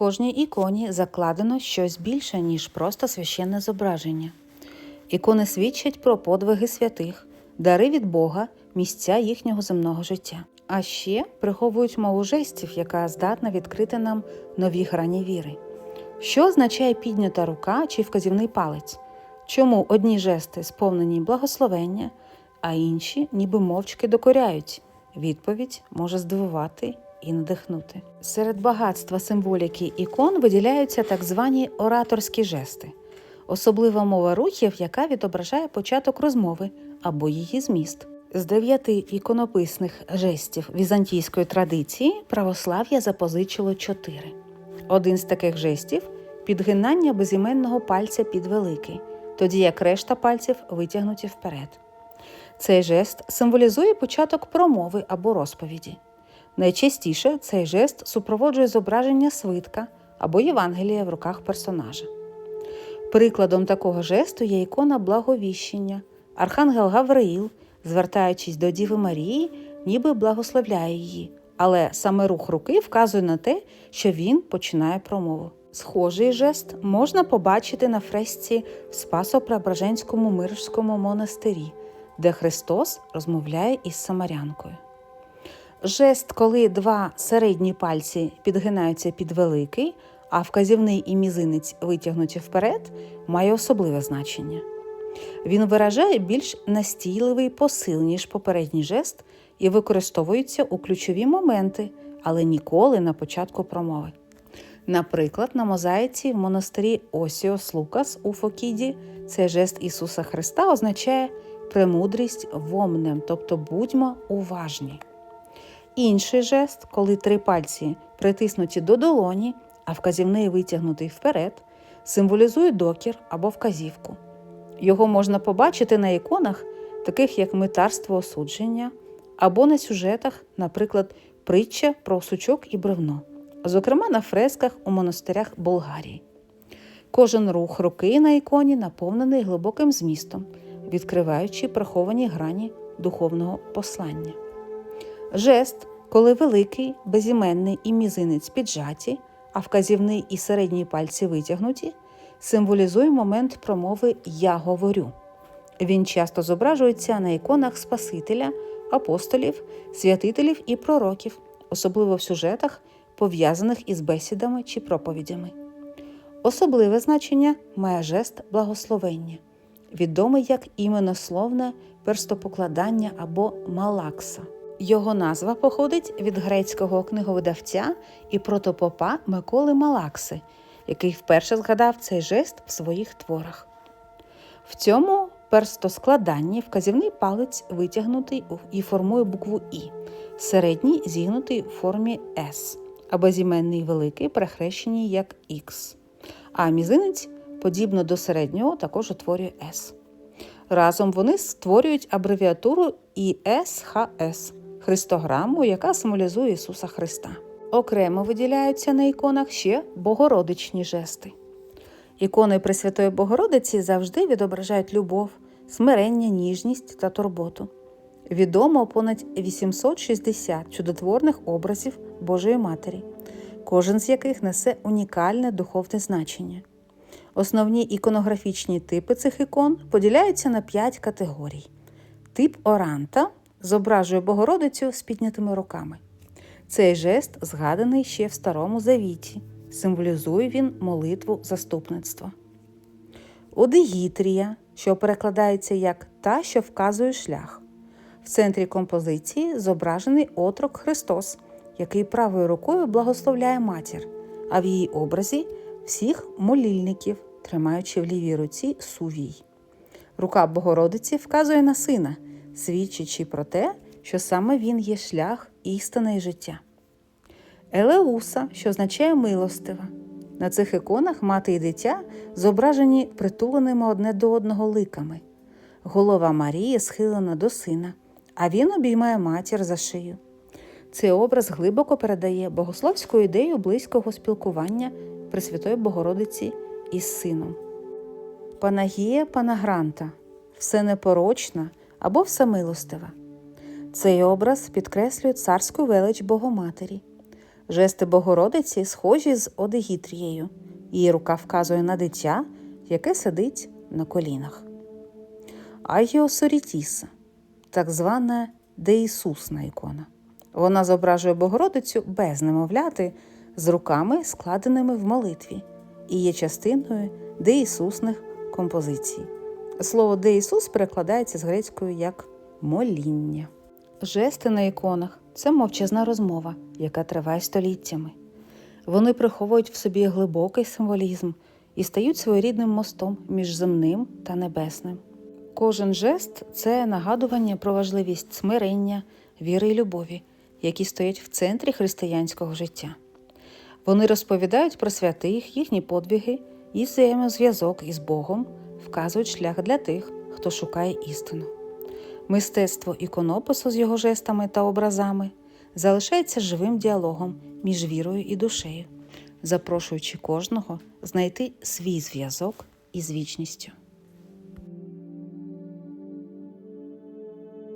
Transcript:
кожній іконі закладено щось більше, ніж просто священне зображення. Ікони свідчать про подвиги святих, дари від Бога, місця їхнього земного життя. А ще приховують мову жестів, яка здатна відкрити нам нові грані віри. Що означає піднята рука чи вказівний палець? Чому одні жести сповнені благословення, а інші ніби мовчки докоряють? Відповідь може здивувати і надихнути. Серед багатства символіки ікон виділяються так звані ораторські жести, особлива мова рухів, яка відображає початок розмови або її зміст. З дев'яти іконописних жестів візантійської традиції православ'я запозичило чотири. Один з таких жестів підгинання безіменного пальця під великий, тоді як решта пальців витягнуті вперед. Цей жест символізує початок промови або розповіді. Найчастіше цей жест супроводжує зображення свитка або Євангелія в руках персонажа. Прикладом такого жесту є ікона благовіщення. Архангел Гавриїл, звертаючись до Діви Марії, ніби благословляє її, але саме рух руки вказує на те, що він починає промову. Схожий жест можна побачити на фресці в Спасо-Преображенському Миржському монастирі, де Христос розмовляє із Самарянкою. Жест, коли два середні пальці підгинаються під великий, а вказівний і мізинець витягнуті вперед, має особливе значення. Він виражає більш настійливий посил, ніж попередній жест, і використовується у ключові моменти, але ніколи на початку промови. Наприклад, на мозаїці в монастирі Осіос Лукас у Фокіді цей жест Ісуса Христа означає премудрість вомнем, тобто будьмо уважні. Інший жест, коли три пальці притиснуті до долоні, а вказівний витягнутий вперед, символізує докір або вказівку. Його можна побачити на іконах, таких як митарство осудження, або на сюжетах, наприклад, притча про сучок і бревно, зокрема на фресках у монастирях Болгарії. Кожен рух руки на іконі наповнений глибоким змістом, відкриваючи приховані грані духовного послання. Жест, коли великий, безіменний і мізинець піджаті, а вказівний і середні пальці витягнуті, символізує момент промови Я говорю. Він часто зображується на іконах Спасителя, апостолів, святителів і пророків, особливо в сюжетах, пов'язаних із бесідами чи проповідями. Особливе значення має жест благословення, відомий як іменословне перстопокладання або малакса. Його назва походить від грецького книговидавця і протопопа Миколи Малакси, який вперше згадав цей жест в своїх творах. В цьому перстоскладанні вказівний палець витягнутий і формує букву І, середній зігнутий у формі С, а безіменний великий перехрещений як Х, а мізинець, подібно до середнього, також утворює С. Разом вони створюють абревіатуру ІСХС христограму, яка символізує Ісуса Христа. Окремо виділяються на іконах ще богородичні жести. Ікони Пресвятої Богородиці завжди відображають любов, смирення, ніжність та турботу. Відомо понад 860 чудотворних образів Божої Матері, кожен з яких несе унікальне духовне значення. Основні іконографічні типи цих ікон поділяються на п'ять категорій: тип оранта зображує Богородицю з піднятими руками. Цей жест згаданий ще в Старому Завіті, символізує він молитву заступництва. Одигітрія, що перекладається як та, що вказує шлях. В центрі композиції зображений отрок Христос, який правою рукою благословляє матір, а в її образі всіх молільників, тримаючи в лівій руці сувій. Рука Богородиці вказує на сина, свідчачи про те, що саме він є шлях, істина і життя. Елеуса, що означає милостива. На цих іконах мати і дитя зображені притуленими одне до одного ликами. Голова Марії схилена до сина, а він обіймає матір за шию. Цей образ глибоко передає богословську ідею близького спілкування Пресвятої Богородиці із сином. Панагія Панагранта всенепорочна або всемилостива. Цей образ підкреслює царську велич Богоматері. Жести Богородиці схожі з Одегітрією. Її рука вказує на дитя, яке сидить на колінах. Агіосорітіса так звана деісусна ікона. Вона зображує Богородицю без немовляти з руками, складеними в молитві, і є частиною деісусних композицій. Слово деісус перекладається з грецькою як моління. Жести на іконах це мовчазна розмова, яка триває століттями. Вони приховують в собі глибокий символізм і стають своєрідним мостом між земним та небесним. Кожен жест це нагадування про важливість смирення, віри і любові, які стоять в центрі християнського життя. Вони розповідають про святих, їхні подвиги і взаємозв'язок із Богом, вказують шлях для тих, хто шукає істину. Мистецтво іконопису з його жестами та образами залишається живим діалогом між вірою і душею, запрошуючи кожного знайти свій зв'язок із вічністю.